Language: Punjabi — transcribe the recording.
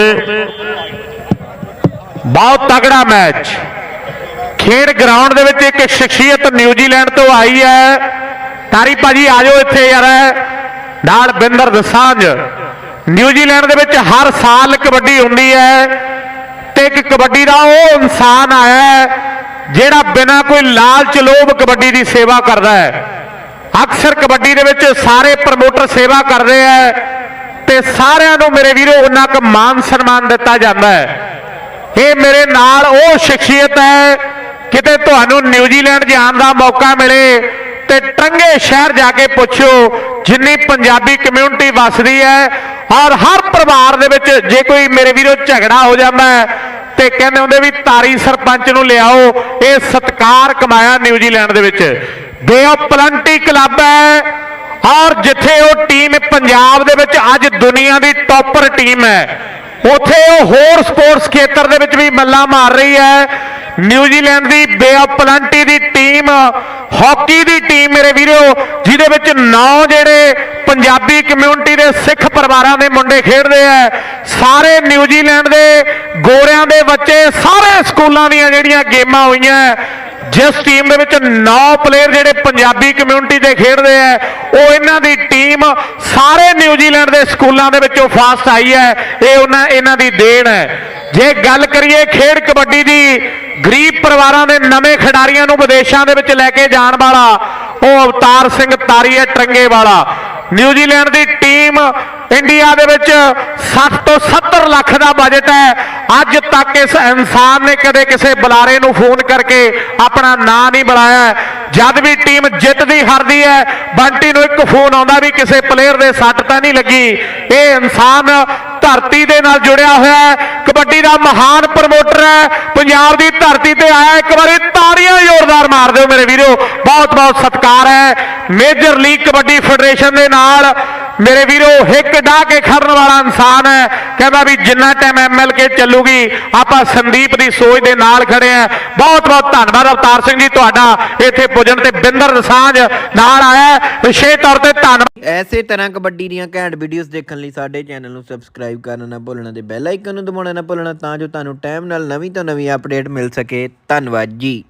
ਤੇ ਬਹੁਤ ਤਗੜਾ ਮੈਚ। ਖੇਡ ਗਰਾਊਂਡ ਦੇ ਵਿੱਚ ਇੱਕ ਸ਼ਖਸੀਅਤ ਨਿਊਜ਼ੀਲੈਂਡ ਤੋਂ ਆਈ ਹੈ। ਤਾਰੀ ਭਾਜੀ ਆ ਇੱਥੇ ਯਾਰ। ਨਾਲ ਬਿੰਦਰ ਦਸਾਂਝ। ਨਿਊਜ਼ੀਲੈਂਡ ਦੇ ਵਿੱਚ ਹਰ ਸਾਲ ਕਬੱਡੀ ਹੁੰਦੀ ਹੈ ਤੇ ਇੱਕ ਕਬੱਡੀ ਦਾ ਉਹ ਇਨਸਾਨ ਆਇਆ ਜਿਹੜਾ ਬਿਨਾਂ ਕੋਈ ਲਾਲਚ ਲੋਭ ਕਬੱਡੀ ਦੀ ਸੇਵਾ ਕਰਦਾ ਹੈ। ਅਕਸਰ ਕਬੱਡੀ ਦੇ ਵਿੱਚ ਸਾਰੇ ਪ੍ਰਮੋਟਰ ਸੇਵਾ ਕਰਦੇ ਆ ਤੇ ਸਾਰਿਆਂ ਨੂੰ ਮੇਰੇ ਵੀਰੋ ਉਹਨਾਂ ਕੁ ਮਾਨ ਸਨਮਾਨ ਦਿੱਤਾ ਜਾਂਦਾ ਹੈ। ਇਹ ਮੇਰੇ ਨਾਲ ਉਹ ਸ਼ਖਸੀਅਤ ਹੈ, ਕਿਤੇ ਤੁਹਾਨੂੰ ਨਿਊਜ਼ੀਲੈਂਡ ਜਾਣ ਦਾ ਮੌਕਾ ਮਿਲੇ ਤੇ ਟੰਗੇ ਸ਼ਹਿਰ ਜਾ ਕੇ ਪੁੱਛੋ, ਜਿੰਨੀ ਪੰਜਾਬੀ ਕਮਿਊਨਿਟੀ ਵੱਸਦੀ ਹੈ ਔਰ ਹਰ ਪਰਿਵਾਰ ਦੇ ਵਿੱਚ ਜੇ ਕੋਈ ਮੇਰੇ ਵੀਰੋ ਝਗੜਾ ਹੋ ਜਾਂਦਾ ਤੇ ਕਹਿੰਦੇ ਹੁੰਦੇ ਵੀ ਤਾਰੀ ਸਰਪੰਚ ਨੂੰ ਲਿਆਓ, ਇਹ ਸਤਕਾਰ ਕਮਾਇਆ ਨਿਊਜ਼ੀਲੈਂਡ ਦੇ ਵਿੱਚ। ਬੇ ਪਲੰਟੀ ਕਲੱਬ ਹੈ ਔਰ ਜਿੱਥੇ ਉਹ ਟੀਮ ਪੰਜਾਬ ਦੇ ਵਿੱਚ ਅੱਜ ਦੁਨੀਆ ਦੀ ਟੌਪਰ ਟੀਮ ਹੈ, ਉਥੇ ਉਹ ਹੋਰ ਸਪੋਰਟਸ ਖੇਤਰ ਦੇ ਵਿੱਚ ਵੀ ਮੱਲਾ ਮਾਰ ਰਹੀ ਹੈ। ਨਿਊਜ਼ੀਲੈਂਡ ਦੀ ਬੇ ਆਫ ਪਲੰਟੀ ਦੀ ਟੀਮ, ਹਾਕੀ ਦੀ ਟੀਮ ਮੇਰੇ ਵੀਰੋ, ਜਿਹਦੇ ਵਿੱਚ ਨੌ ਜਿਹੜੇ ਪੰਜਾਬੀ ਕਮਿਊਨਿਟੀ ਦੇ ਸਿੱਖ ਪਰਿਵਾਰਾਂ ਦੇ ਮੁੰਡੇ ਖੇਡਦੇ ਆ। ਸਾਰੇ ਨਿਊਜ਼ੀਲੈਂਡ ਦੇ ਗੋਰਿਆਂ ਦੇ ਬੱਚੇ, ਸਾਰੇ ਸਕੂਲਾਂ ਦੀਆਂ ਜਿਹੜੀਆਂ ਗੇਮਾਂ ਹੋਈਆਂ ਜਿਸ ਟੀਮ ਦੇ ਵਿੱਚ 9 ਪਲੇਅਰ ਜਿਹੜੇ ਪੰਜਾਬੀ ਕਮਿਊਨਿਟੀ ਦੇ ਖੇਡਦੇ ਆ, ਉਹ ਇਹਨਾਂ ਦੀ ਟੀਮ ਸਾਰੇ ਨਿਊਜ਼ੀਲੈਂਡ ਦੇ ਸਕੂਲਾਂ ਦੇ ਵਿੱਚੋਂ ਫਾਸਟ ਆਈ ਹੈ, ਇਹ ਉਹਨਾਂ, ਇਹਨਾਂ ਦੀ ਦੇਣ ਹੈ। ਜੇ ਗੱਲ ਕਰੀਏ ਖੇਡ ਕਬੱਡੀ ਦੀ, ਗਰੀਬ ਪਰਿਵਾਰਾਂ ਦੇ ਨਵੇਂ ਖਿਡਾਰੀਆਂ ਨੂੰ ਵਿਦੇਸ਼ਾਂ ਦੇ ਵਿੱਚ ਲੈ ਕੇ ਜਾਣ ਵਾਲਾ, ਉਹ ਅਵਤਾਰ ਸਿੰਘ ਤਾਰੀ ਹੈ ਟਰੰਗੇ ਵਾਲਾ ਨਿਊਜ਼ੀਲੈਂਡ ਦੀ ਟੀਮ ਇੰਡੀਆ ਦੇ ਵਿੱਚ 60 ਤੋਂ 70 ਲੱਖ ਦਾ ਬਜਟ ਹੈ। ਅੱਜ ਤੱਕ ਇਸ ਇਨਸਾਨ ਨੇ ਕਦੇ ਕਿਸੇ ਬੁਲਾਰੇ ਨੂੰ ਫੋਨ ਕਰਕੇ ਆਪਣਾ ਨਾਂ ਨਹੀਂ ਬੁਲਾਇਆ ਜਦ ਵੀ ਟੀਮ ਜਿੱਤਦੀ ਹਾਰਦੀ ਹੈ, ਬੰਟੀ ਨੂੰ ਇੱਕ ਫੋਨ ਆਉਂਦਾ ਵੀ ਕਿਸੇ ਪਲੇਅਰ ਦੇ ਸੱਟ ਤਾਂ ਨਹੀਂ ਲੱਗੀ। ਇਹ ਇਨਸਾਨ ਧਰਤੀ ਦੇ ਨਾਲ ਜੁੜਿਆ ਹੋਇਆ ਹੈ। ਕਬੱਡੀ ਦਾ ਮਹਾਨ ਪ੍ਰਮੋਟਰ ਹੈ। ਪੰਜਾਬ ਦੀ ਧਰਤੀ ਤੇ ਆਇਆ, ਇੱਕ ਵਾਰੀ ਤਾੜੀਆਂ ਜ਼ੋਰਦਾਰ ਮਾਰ ਦਿਓ ਮੇਰੇ ਵੀਰੋ। ਬਹੁਤ ਬਹੁਤ ਸਤਿਕਾਰ ਹੈ। ਮੇਜਰ ਲੀਗ ਕਬੱਡੀ ਫੈਡਰੇਸ਼ਨ ਦੇ ਨਾਲ ਮੇਰੇ ਵੀਰੋ, ਹਿੱਕ ਢਾ ਕੇ ਖੜਨ ਵਾਲਾ ਇਨਸਾਨ ਹੈ। ਕਹਿੰਦਾ ਵੀ ਜਿੰਨਾ ਟਾਈਮ ਐਮਐਲਕੇ ਚੱਲੂਗੀ ਆਪਾਂ ਸੰਦੀਪ ਦੀ ਸੋਚ ਦੇ ਨਾਲ ਖੜੇ ਆ। ਬਹੁਤ ਬਹੁਤ ਧੰਨਵਾਦ ਅਵਤਾਰ ਸਿੰਘ ਜੀ ਤੁਹਾਡਾ। ਇੱਥੇ ਪੁੱਜਣ ਤੇ ਬਿੰਦਰ ਦਸਾਂਝ ਨਾਲ ਆਇਆ ਹੈ। ਤੌਰ ਤੇ ਧੰਨਵਾਦ। ਐਸੇ ਤਰ੍ਹਾਂ ਕਬੱਡੀ ਦੀਆਂ ਘੈਂਟ ਵੀਡੀਓਜ਼ ਦੇਖਣ ਲਈ ਸਾਡੇ ਚੈਨਲ ਨੂੰ ਸਬਸਕ੍ਰਾਈਬ ਕਰਨਾ ਨਾ ਭੁੱਲਣਾ ਤੇ ਬੈਲ ਆਈਕਨ ਨੂੰ ਦਬਾਉਣਾ ਨਾ ਭੁੱਲਣਾ ਤਾਂ ਜੋ ਤੁਹਾਨੂੰ ਟਾਈਮ ਨਾਲ ਨਵੀਂ ਤੋਂ ਨਵੀਂ ਅਪਡੇਟ ਮਿਲ ਸਕੇ। ਧੰਨਵਾਦ ਜੀ।